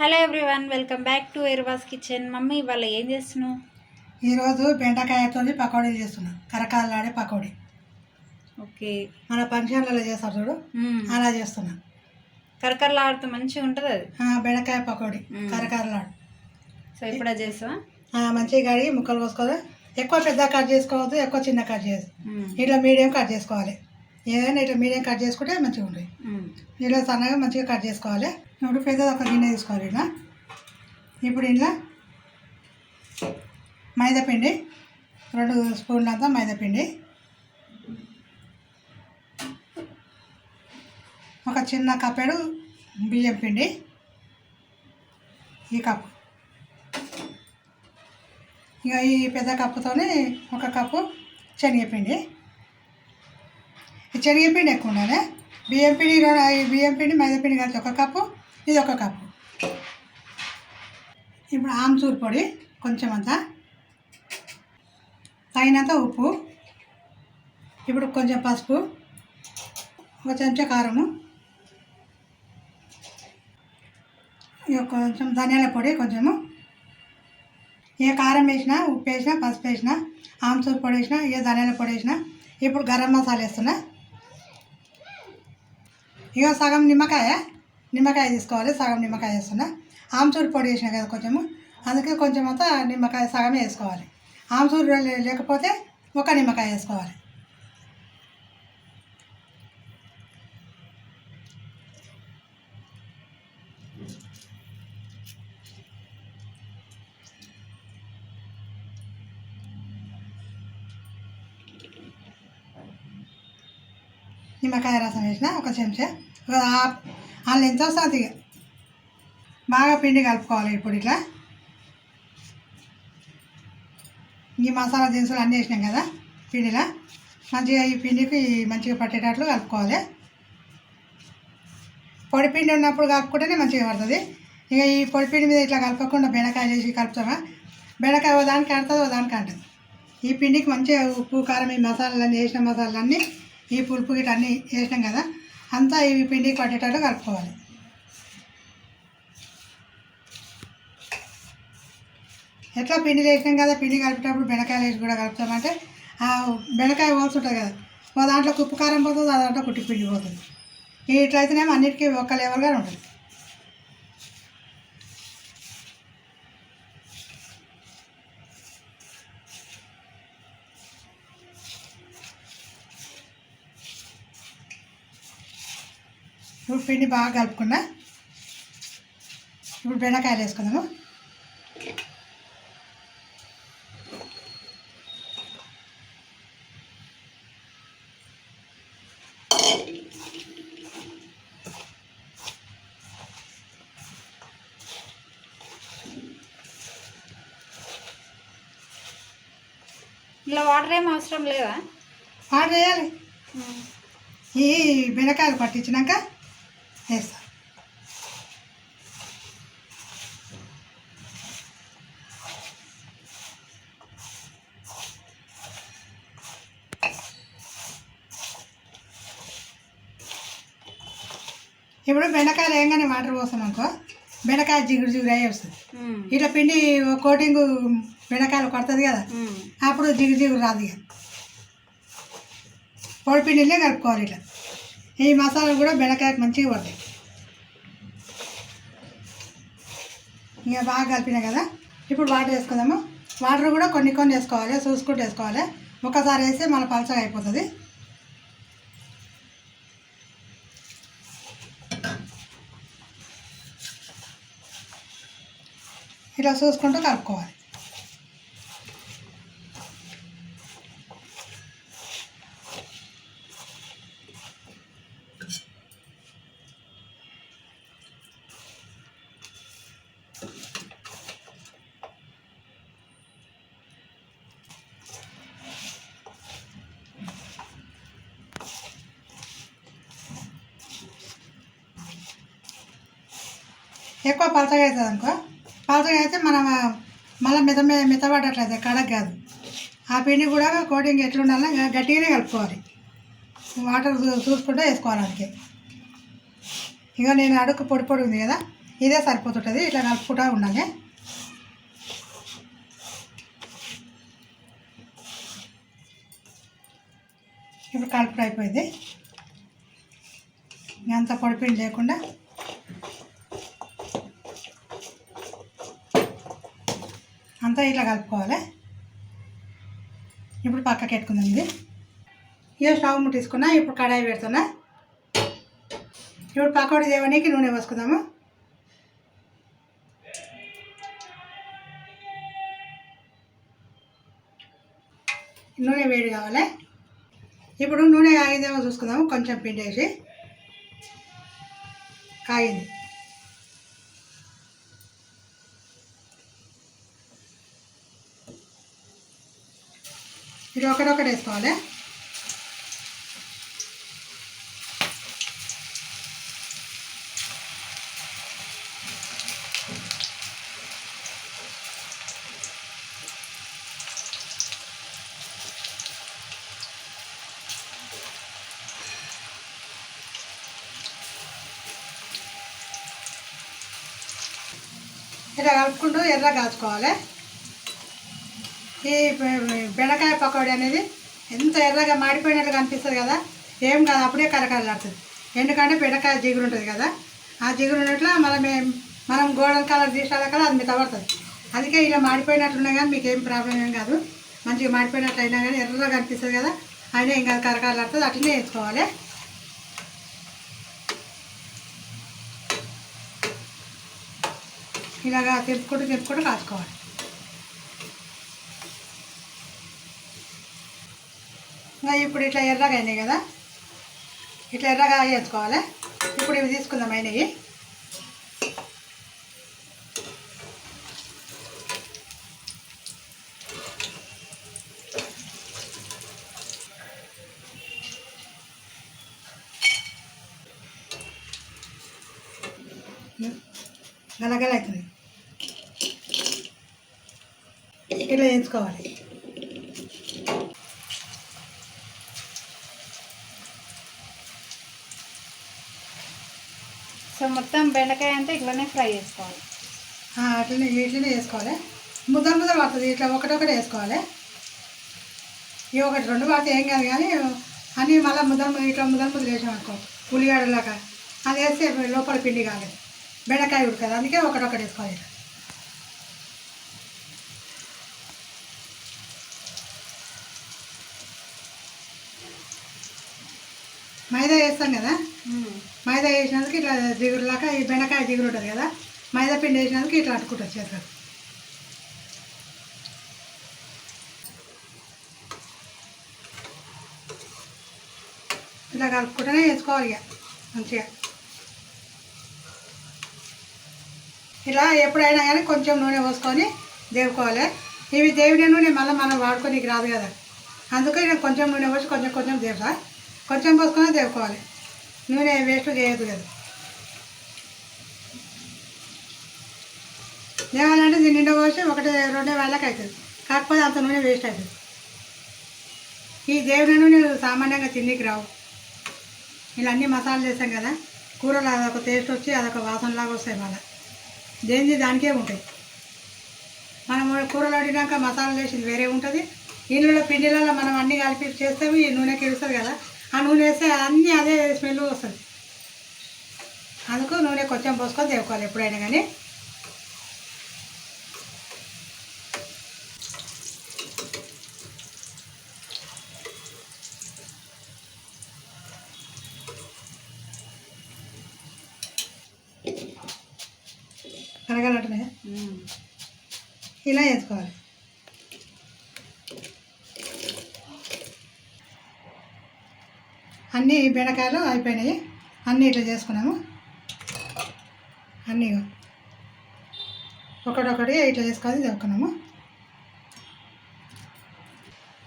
Hello everyone welcome back to ఎర్వాస్ kitchen. Mummy ఇవాళ ఏం చేస్తున్నావు? ఈరోజు బెండకాయతో పకోడీలు చేస్తున్నాం. కరకాలాడే పకోడీ. ఓకే. మన ఫంక్షన్లలో చేస్తారు చూడు. అలా చేస్తున్నా. కరకరలాడుతూ మంచిగా ఉంటుంది అది. బెండకాయ పకోడీ. కరకరలాడు. సో ఇప్పుడు అది చేసావా? ఆ, మంచిగా కడిగి ముక్కలు కోసుకోవాలి ఎక్కువ పెద్ద కట్ చేసుకోవద్దు ఎక్కువ చిన్న కట్ చేసి ఇట్లా మీడియం కట్ చేసుకోవాలి. ఏదైనా ఇట్లా మీడియం కట్ చేసుకుంటే మంచిగా ఉంటుంది. ఇలా సన్నగా మంచిగా కట్ చేసుకోవాలి. ఇప్పుడు పెద్దది ఒక గిన్నె తీసుకోవాలి ఇలా. ఇప్పుడు ఇలా మైదాపిండి రెండు స్పూన్ల అంతా మైదాపిండి ఒక చిన్న కప్పెడు బియ్యం పిండి ఈ కప్పు. ఇక ఈ పెద్ద కప్పుతోనే ఒక కప్పు శనగపిండి ఈ శనగపిండి ఎక్కువ ఉండాలి. బియ్యం పిండి రెండు బియ్యం పిండి మైదా పిండి కలిసి ఒక కప్పు ఇది ఒక కప్పు. ఇప్పుడు ఆమ్చూర్ పొడి కొంచెం అంతా. తగినంత ఉప్పు. ఇప్పుడు కొంచెం పసుపు. ఒక చెంచా కారము. కొంచెం ధనియాల పొడి కొంచెము. ఏ కారం వేసినా ఉప్పు వేసినా పసుపు వేసినా ఆమ్చూర్ పొడి వేసినా ఏ ధనియాల పొడి వేసినా ఇప్పుడు గరం మసాలా వేస్తున్నా. ఇక సగం నిమ్మకాయ. నిమ్మకాయ తీసుకోవాలి సగం నిమ్మకాయ వేస్తున్నా. ఆమ్చూరు పొడి వేసిన కదా కొంచెము. అందుకే కొంచెం అంతా నిమ్మకాయ సగమే వేసుకోవాలి. ఆమ్చూరు లేకపోతే ఒక నిమ్మకాయ వేసుకోవాలి. నిమ్మకాయ రసం వేసిన ఒక చెంచా. ఒక ఆ- వాళ్ళు ఎంత వస్తుంది ఇక? బాగా పిండి కలుపుకోవాలి ఇప్పుడు ఇట్లా. ఈ మసాలా దినుసులు అన్నీ వేసినాం కదా పిండిలో. మంచిగా ఈ పిండికి మంచిగా పట్టేటట్లు కలుపుకోవాలి. పొడి పిండి ఉన్నప్పుడు కలుపుకుంటేనే మంచిగా పడుతుంది. ఇక ఈ పొడి పిండి మీద ఇట్లా కలపకుండా బెండకాయ చేసి కలుపుతామా? బెండకాయ ఓ దానికి అంటుంది ఓ దానికి అంటుంది ఈ పిండికి మంచిగా ఉప్పు కారం ఈ మసాలాలన్నీ వేసిన మసాలాలన్నీ ఈ పులుపు గిట్ట అన్నీ వేసినాం కదా. అంతా ఇవి పిండికి పట్టేటట్టు కలుపుకోవాలి. ఎట్లా పిండి వేసినాం కదా పిండి కలిపేటప్పుడు బెండకాయలు వేసి కూడా కలుపుతామంటే ఆ బెండకాయ పోల్చుంటుంది ఉంటుంది కదా మా దాంట్లో ఉప్పు కారం పోతుంది ఆ దాంట్లో కుట్టి పిండి పోతుంది. ఇట్లయితేనేమో అన్నిటికీ ఒక్క లెవెల్గా ఉంటుంది. ఇప్పుడు పిండి బాగా కలుపుకున్నా. ఇప్పుడు బెండకాయలు వేసుకుందాము. ఇలా వాటర్ ఏం అవసరం లేదా? ఆర్డర్ చేయాలి ఈ బెండకాయలు పట్టించినాక వేస్తా ఇప్పుడు బెండకాయలు వేయగానే వాటర్ పోసాం అనుకో బెండకాయ జిగురు జిగురు అయ్యి వస్తుంది. ఇట్లా పిండి కోటింగ్ బెండకాయలు కొడుతుంది కదా అప్పుడు జిగురు జిగురు రాదు ఇక. పొడి పిండినే కలుపుకోవాలి ఇట్లా. ఈ మసాలా కూడా బెండకాయకు మంచిగా పడతాయి. ఇంకా బాగా కలిపినాయి కదా? ఇప్పుడు వాటర్ వేసుకుందాము? వాటర్ కూడా కొన్ని కొన్ని వేసుకోవాలి చూసుకుంటూ వేసుకోవాలి. ఒకసారి వేస్తే మన పలచగా అయిపోతుంది. ఇట్లా చూసుకుంటూ కలుపుకోవాలి. ఎక్కువ పలచగా అవుతుంది అనుకో. పలచగా అయితే మనం మళ్ళీ మిత మితపడట్లేదు కడగ కాదు ఆ పిండి కూడా కోటింగ్ ఎట్లుండాలో గ- గట్టిగానే కలుపుకోవాలి. వాటర్ చూసుకుంటూ వేసుకోవాలి అందుకే. ఇక నేను అడుగు పొడి పొడి ఉంది కదా ఇదే సరిపోతుంటుంది ఇట్లా కలుపుకుంటా ఉండాలి. ఇప్పుడు కలుపుడు అయిపోయింది. అంత పొడిపిండి లేకుండా అంతా ఇట్లా కలుపుకోవాలి. ఇప్పుడు పక్కకి పెట్టుకుందాం ఇది. ఇక స్టవ్ ముట్టించుకున్నా ఇప్పుడు కడాయి పెడుతున్నా. ఇప్పుడు పకోడీ దేవనికి నూనె పోసుకుందాము. నూనె వేడి కావాలి. ఇప్పుడు నూనె కాగిందేమో చూసుకుందాము కొంచెం పిండి వేసి కాగింది. ఇది ఒకటొకటి వేసుకోవాలి ఇలా కలుపుకుంటూ ఎర్ర కాచుకోవాలి. ఈ బెండకాయ పకోడీ అనేది ఎంత ఎర్రగా మాడిపోయినట్టుగా కనిపిస్తుంది కదా ఏం కాదు అప్పుడే కరకరలాడుతుంది ఎందుకంటే బెండకాయ జిగురు ఉంటుంది కదా ఆ జిగురు ఉన్నట్లు మనం మనం గోల్డెన్ కలర్ తీసాల కదా అది మీద పడుతుంది. అందుకే ఇలా మాడిపోయినట్లున్నా కానీ మీకు ఏం ప్రాబ్లం ఏం కాదు. మంచిగా మాడిపోయినట్లు అయినా కానీ ఎర్రగా కనిపిస్తుంది కదా అయినా ఇంకా కరకరలాడుతుంది అట్లనే వేసుకోవాలి. ఇలాగా తిప్పుకుంటూ తిప్పుకుంటూ కాసుకోవాలి ఇంకా ఇప్పుడు ఇట్లా ఎర్రగా అయినాయి కదా? ఇట్లా ఎర్రగా వేసుకోవాలి. ఇప్పుడు ఇవి తీసుకుందాం అయినవి. గలగల అవుతుంది. ఇట్లా వేసుకోవాలి సో మొత్తం బెండకాయ అంతా ఇట్లానే ఫ్రై చేసుకోవాలి. అట్లనే ఇట్లనే వేసుకోవాలి. ముద్దలు ముద్దలు పడుతుంది. ఇట్లా ఒకటొకటి వేసుకోవాలి. ఇవి ఒకటి రెండు పడితే ఏం కాదు కానీ అన్నీ మళ్ళీ ముద్దలు ఇట్లా ముద్దలు ముద్దలు వేసాం అనుకో ఉల్లిగడ్డలాగా. అది వేస్తే లోపల పిండి కాలేదు బెండకాయ ఉడకదు. అందుకే ఒకటొకటి వేసుకోవాలి. మైదా వేస్తాం కదా? మైదా వేసినందుకు ఇట్లా జిగురులాగా ఈ బెండకాయ జిగురు ఉంటుంది కదా? మైదా పిండి వేసినందుకు ఇట్లా అట్టుకుంటుంది చేస్తారు ఇలా కలుపుకుంటూనే వేసుకోవాలి ఇక మంచిగా. ఇలా ఎప్పుడైనా కానీ కొంచెం నూనె పోసుకొని దేవుకోవాలి. ఇవి దేవుని నూనె మళ్ళీ మనం వాడుకోనికి రాదు కదా? అందుకే నేను కొంచెం నూనె పోసి కొంచెం కొంచెం దేవుతా కొంచెం పోసుకొని దేవుకోవాలి నూనె వేస్ట్ చేయదు కదా. ఏమనంటే దీని నిండా పోసి ఒకటి రెండే వాళ్ళకి అవుతుంది కాకపోతే అంత నూనె వేస్ట్ అవుతుంది ఈ దేవుని నూనె సామాన్యంగా తిండికి రావు. ఇలా అన్ని మసాలాలు చేస్తాం కదా కూరలు అదొక టేస్ట్ వచ్చి అదొక వాసనలాగా వస్తాయి మళ్ళీ. దేనిది దానికే ఉంటాయి. మనం కూరలు వండినాక మసాలాలు వేసింది వేరే ఉంటుంది. ఇందులో పిండిలలో మనం అన్ని కలిపి చేస్తే ఈ నూనెకి ఇస్తుంది కదా. ఆ నూనె వేస్తే అన్నీ అదే స్మెల్ వస్తుంది. అందుకు నూనె కొంచెం పోసుకొని దేవుకోవాలి ఎప్పుడైనా కానీ. కరగనట్టునే ఇలా వేసుకోవాలి. బెండకాయలు అయిపోయినాయి. అన్నీ ఇట్లా చేసుకున్నాము. అన్నీ ఒకటొకటి ఇట్లా చేసుకొని చదువుకున్నాము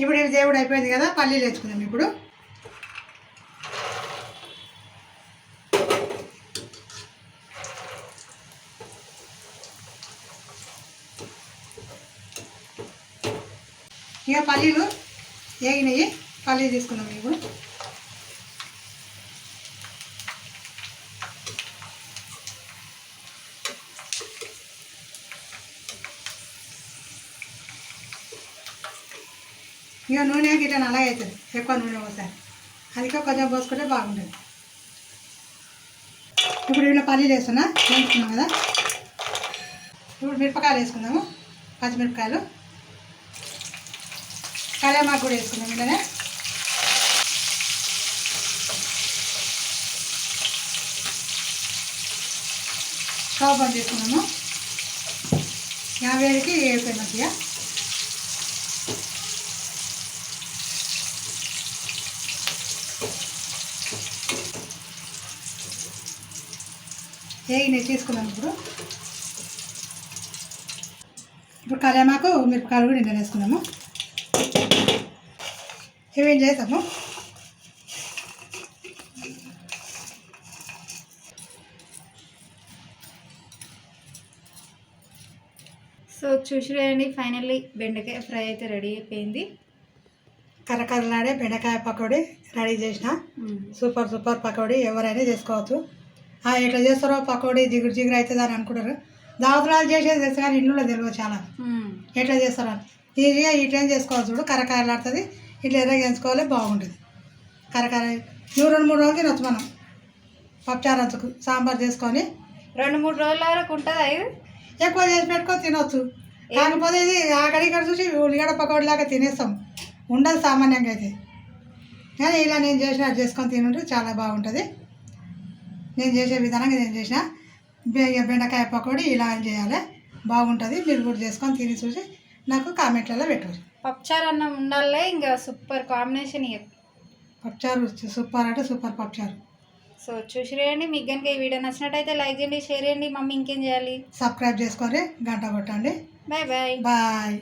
ఇప్పుడు ఇది దేవుడు అయిపోయింది కదా పల్లీలు వేసుకుందాం ఇప్పుడు. ఇక పల్లీలు వేగినాయి. పల్లీలు తీసుకున్నాం ఇప్పుడు. ఇక నూనె గిట్ల నల్లగా అవుతుంది ఎక్కువ నూనె పోసారి అందుకే కొంచెం పోసుకుంటే బాగుంటుంది. ఇప్పుడు ఇలా పల్లీలు వేస్తున్నా. వేసుకున్నాం కదా. ఇప్పుడు మిరపకాయలు వేసుకుందాము. పచ్చిమిరపకాయలు. కళ్యామాకు కూడా వేసుకుందాం ఇలానే. స్టవ్ బంద్ చేసుకున్నాము యాభై వేడికి వేడిపోయి మంచిగా. వేగినాయి తీసుకున్నాం ఇప్పుడు. ఇప్పుడు కళ్యామాకు మిరపకాయలు కూడా ఇంట్లో వేసుకున్నాము. ఇవి చేస్తాము సో చూసిరండి ఫైనల్లీ బెండకాయ ఫ్రై అయితే రెడీ అయిపోయింది. కర్రకర్రలాడే బెండకాయ పకోడీ రెడీ చేసిన. సూపర్ సూపర్ పకోడీ ఎవరైనా చేసుకోవచ్చు. ఎట్లా చేస్తారో పకోడీ జిగురు జిగురు అవుతుంది అని అనుకుంటారు. దావతరాలు చేసేది తెలుసు కానీ ఇంట్లో తెలియదు చాలా. ఎట్లా చేస్తారో ఈజీగా ఇట్లా చేసుకోవచ్చు చూడు కరకరలాడుతుంది. ఇట్లా ఎర్రగా ఎంచుకోవాలి బాగుంటుంది. కరకర నువ్వు రెండు మూడు రోజులు తినొచ్చు మనం. పప్పుచారు అంచుకు సాంబార్ చేసుకొని. రెండు మూడు రోజుల వరకు ఉంటుందా ఎక్కువ చేసి పెట్టుకొని తినొచ్చు. కాకపోతే ఇది అక్కడ ఇక్కడ చూసి ఉల్లిగడ్డ పకోడీ లాగా తినేస్తాం. ఉండదు సామాన్యంగా అయితే. కానీ ఇలా నేను చేసినట్టు చేసుకొని తినుంటే చాలా బాగుంటుంది. నేను చేసే విధానంగా నేను చేసిన బెండకాయ పకోడీ ఇలా చేయాలి. బాగుంటుంది. మీరు కూడా చేసుకొని తిని చూసి నాకు కామెంట్లలో పెట్టవచ్చు పప్పుచారు అన్నం ఉండాలే ఇంకా సూపర్ కాంబినేషన్ ఇక పప్పుచారు సూపర్ అంటే సూపర్ పప్పుచారు. సో చూసిరేయండి మీకు కనుక ఈ వీడియో నచ్చినట్టయితే లైక్ చేయండి షేర్ చేయండి. మమ్మీ ఇంకేం చేయాలి? సబ్స్క్రైబ్ చేసుకొని గంట కొట్టండి. Bye bye. బాయ్.